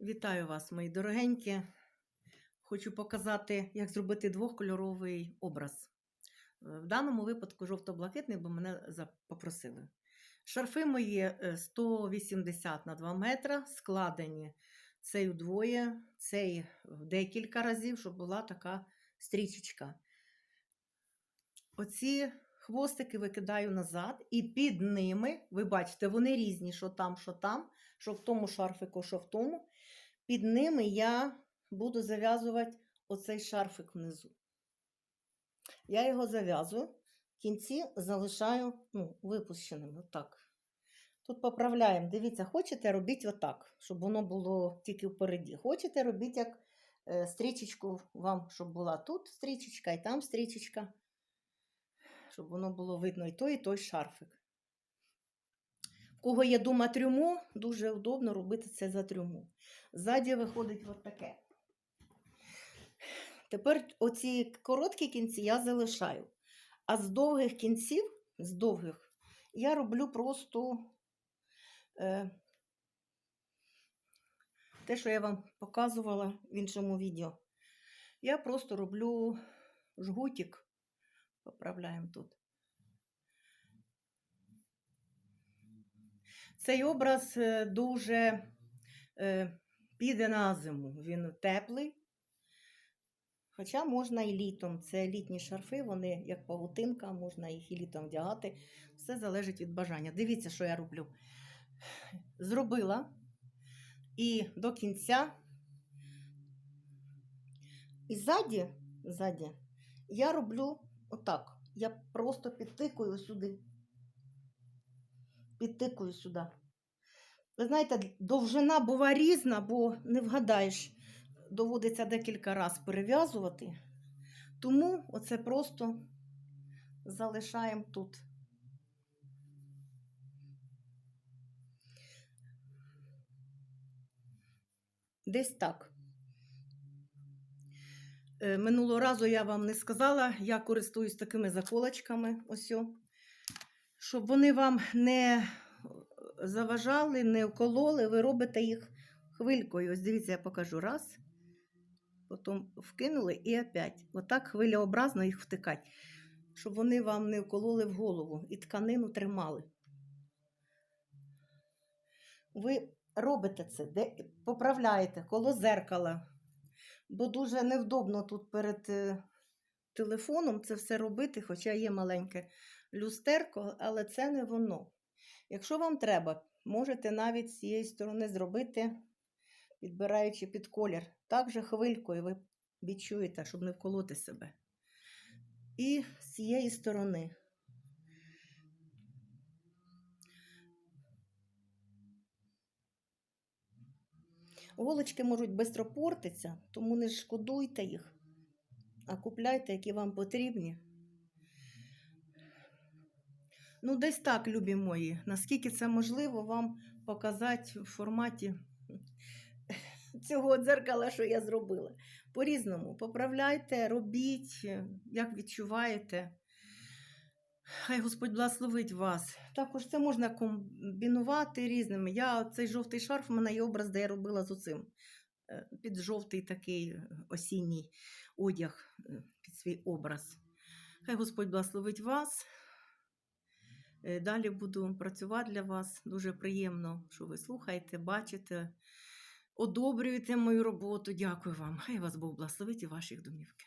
Вітаю вас, мої дорогенькі. Хочу показати, як зробити двохкольоровий образ. Е, В даному випадку жовто-блакитний, бо мене попросили. Шарфи мої е, 180 на 2 метра, складені цей удвоє, цей в декілька разів, щоб була така стрічечка. Оці хвостики викидаю назад, і під ними, ви бачите, вони різні, що там, що там, що в тому шарфику, що в тому. Під ними я буду зав'язувати оцей шарфик внизу. Я його зав'язую, в кінці залишаю ну, випущеним. Отак. Тут поправляємо. Дивіться, хочете, робіть отак, щоб воно було тільки впереді. Хочете, робіть як е, стрічечку вам, щоб була тут стрічечка і там стрічечка, щоб воно було видно і той, і той шарфик. Кого є дома трюмо, дуже удобно робити це за трюмо. Ззаді виходить от таке. Тепер оці короткі кінці я залишаю. А з довгих кінців, з довгих, я роблю просто е, те, що я вам показувала в іншому відео. Я просто роблю жгутик. Поправляємо тут. Цей образ е, дуже е, піде на зиму. Він теплий. Хоча можна і літом. Це літні шарфи, вони як павутинка, можна їх і літом вдягати. Все залежить від бажання. Дивіться, що я роблю. Зробила і до кінця. І ззаді, ззаді я роблю отак. Я просто підтикую сюди. Підтикую сюди. Ви знаєте, довжина бува різна, бо не вгадаєш, доводиться декілька разів перев'язувати. Тому оце просто залишаємо тут. Десь так. Е, Минулого разу я вам не сказала, я користуюсь такими заколочками, ось, щоб вони вам не заважали, не вкололи, ви робите їх хвилькою. Ось дивіться, я покажу раз. Потім вкинули і опять. Отак хвилеобразно їх втикати, щоб вони вам не вкололи в голову і тканину тримали. Ви робите це, де, поправляєте коло зеркала, бо дуже невдобно тут перед е, телефоном це все робити, хоча є маленьке люстерко, але це не воно. Якщо вам треба, можете навіть з цієї сторони зробити, підбираючи під колір. Так же хвилькою ви відчуєте, щоб не вколоти себе. І з цієї сторони. Голочки можуть швидко портитися, тому не шкодуйте їх, а купляйте, які вам потрібні. Ну, десь так, любі мої. Наскільки це можливо вам показати в форматі цього дзеркала, що я зробила. По-різному. Поправляйте, робіть, як відчуваєте. Хай Господь благословить вас. Також це можна комбінувати різними. Я цей жовтий шарф, у мене є образ, де я робила з оцим. е, Під жовтий такий е, осінній одяг, е, під свій образ. Хай Господь благословить вас. Е, Далі буду працювати для вас. Дуже приємно, що ви слухаєте, бачите, одобрюєте мою роботу. Дякую вам. Хай вас Бог благословить і ваших домівки.